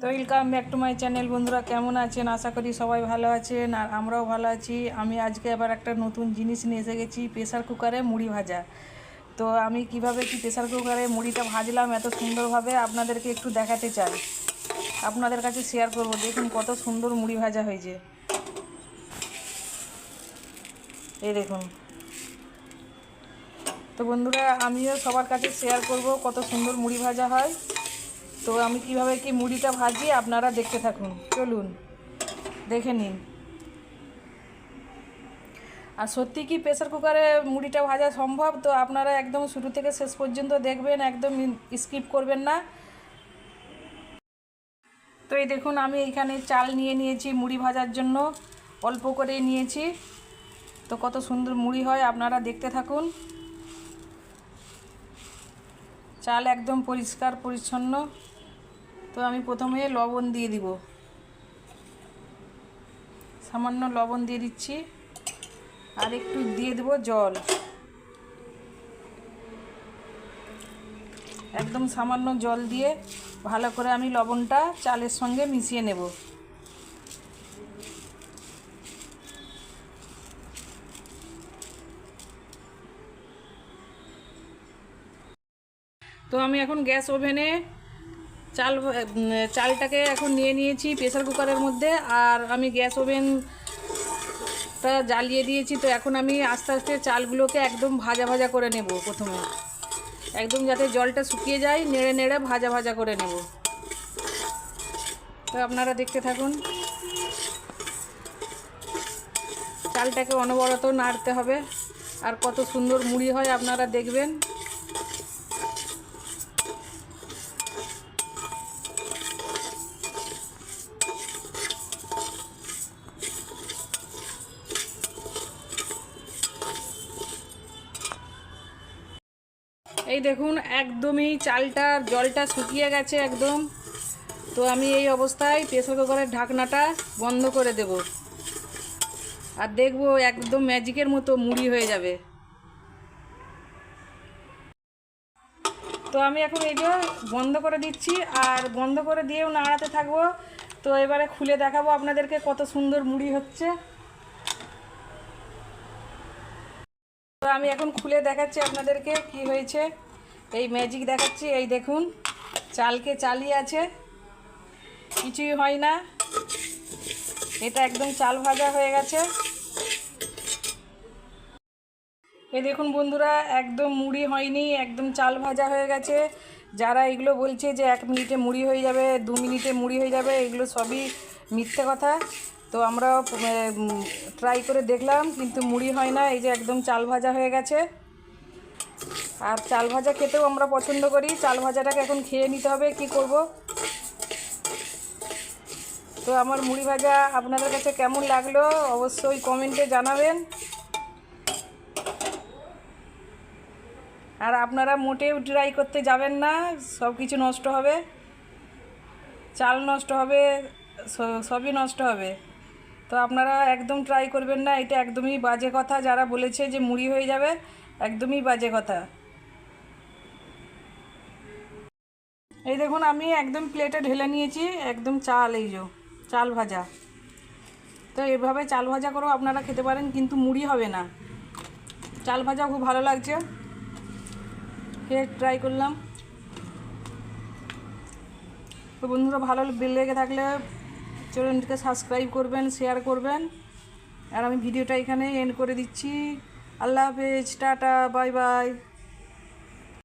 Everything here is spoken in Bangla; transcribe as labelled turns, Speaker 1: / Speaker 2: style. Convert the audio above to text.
Speaker 1: তো welcome back to my channel বন্ধুরা। কেমন আছেন? আশা করি সবাই ভালো আছেন, আর আমরাও ভালো আছি। আমি আজকে আবার একটা নতুন জিনিস নিয়ে এসে গেছি প্রেশার কুকারে মুড়ি ভাজা। তো আমি কীভাবে কি প্রেশার কুকারে মুড়িটা ভাজলাম, এত সুন্দরভাবে আপনাদেরকে একটু দেখাতে চাই। আপনাদের কাছে শেয়ার করব, দেখুন কত সুন্দর মুড়ি ভাজা হয়েছে। এই দেখুন। তো বন্ধুরা, আমিও সবার কাছে শেয়ার করব কত সুন্দর মুড়ি ভাজা হয়। তো আমি কীভাবে কি মুড়িটা ভাজি আপনারা দেখতে থাকুন। চলুন, দেখে নিন। আর সত্যি কি প্রেসার কুকারে মুড়িটা ভাজা সম্ভব? তো আপনারা একদম শুরু থেকে শেষ পর্যন্ত দেখবেন, একদম স্কিপ করবেন না। তো এই দেখুন, আমি এখানে চাল নিয়ে নিয়েছি মুড়ি ভাজার জন্য। অল্প করে নিয়েছি। তো কত সুন্দর মুড়ি হয়, আপনারা দেখতে থাকুন। চাল একদম পরিষ্কার, পরিচ্ছন্ন। তো আমি প্রথমে লবণ দিয়ে দিব। সামান্য লবণ দিয়ে দিচ্ছি। আর একটু দিয়ে দেব জল। একদম সামান্য জল দিয়ে ভালো করে আমি লবণটা চালের সঙ্গে মিশিয়ে নেব। তো আমি এখন গ্যাস ওভেনে চাল চালটাকে এখন নিয়ে নিয়েছি প্রেসার কুকারের মধ্যে আর আমি গ্যাস ওভেনটা জ্বালিয়ে দিয়েছি। তো এখন আমি আস্তে আস্তে চালগুলোকে একদম ভাজা ভাজা করে নেব প্রথমে। একদম যাতে জলটা শুকিয়ে যায়, নেড়ে নেড়ে ভাজা ভাজা করে নেব। তো আপনারা দেখতে থাকুন। চালটাকে অনবরত নাড়তে হবে। আর কত সুন্দর মুড়ি হয় আপনারা দেখবেন। এই দেখুন, একদমই চালটার জলটা শুকিয়ে গেছে একদম। তো আমি এই অবস্থায় প্রেসার কুকারের ঢাকনাটা বন্ধ করে দেব। আর দেখব একদম ম্যাজিকের মতো মুড়ি হয়ে যাবে। তো আমি এখন এই যে বন্ধ করে দিচ্ছি, আর বন্ধ করে দিয়েও নাড়াতে থাকব। তো এবারে খুলে দেখাবো আপনাদেরকে কত সুন্দর মুড়ি হচ্ছে। আমি এখন খুলে দেখাচ্ছি আপনাদেরকে কি হয়েছে। এই ম্যাজিক দেখাচ্ছি, এই দেখুন, চালকে চালিয়ে আছে। কিছুই হয় না। এটা একদম চাল ভাজা হয়ে গেছে। এই দেখুন বন্ধুরা, একদম মুড়ি হয়নি, একদম চাল ভাজা হয়ে গেছে। যারা এগুলো বলছে যে এক মিনিটে মুড়ি হয়ে যাবে, দু মিনিটে মুড়ি হয়ে যাবে, এগুলো সবই মিথ্যে কথা। তো আমরা ট্রাই করে দেখলাম, কিন্তু মুড়ি হয় না, এই যে একদম চাল ভাজা হয়ে গেছে। আর চাল ভাজা খেতেও আমরা পছন্দ করি, চাল ভাজাটাকে এখন খেয়ে নিতে হবে, কি করব? তো আমার মুড়ি ভাজা আপনাদের কাছে কেমন লাগল, অবশ্যই কমেন্টে জানাবেন। আর আপনারা মোটেও ট্রাই করতে যাবেন না সব কিছু নষ্ট হবে। চাল নষ্ট হবে সবই নষ্ট হবে। তো আপনারা একদম ট্রাই করবেন না, এটা একদমই বাজে কথা। যারা বলেছে যে মুড়ি হয়ে যাবে, একদমই বাজে কথা। এই দেখুন, আমি একদম প্লেটে ঢেলে নিয়েছি, একদম চাল এই যে, চাল ভাজা। তো এভাবে চাল ভাজা করেও আপনারা খেতে পারেন, কিন্তু মুড়ি হবে না। চাল ভাজা খুব ভালো লাগছে। খেয়ে ট্রাই করলাম। তো বন্ধুরা, ভালো লেগে থাকলে চ্যানেলটিকে সাবস্ক্রাইব করবেন শেয়ার করবেন। আর আমি ভিডিওটা এখানে এন্ড করে দিচ্ছি। আল্লাহ হাফেজ, টাটা বাই বাই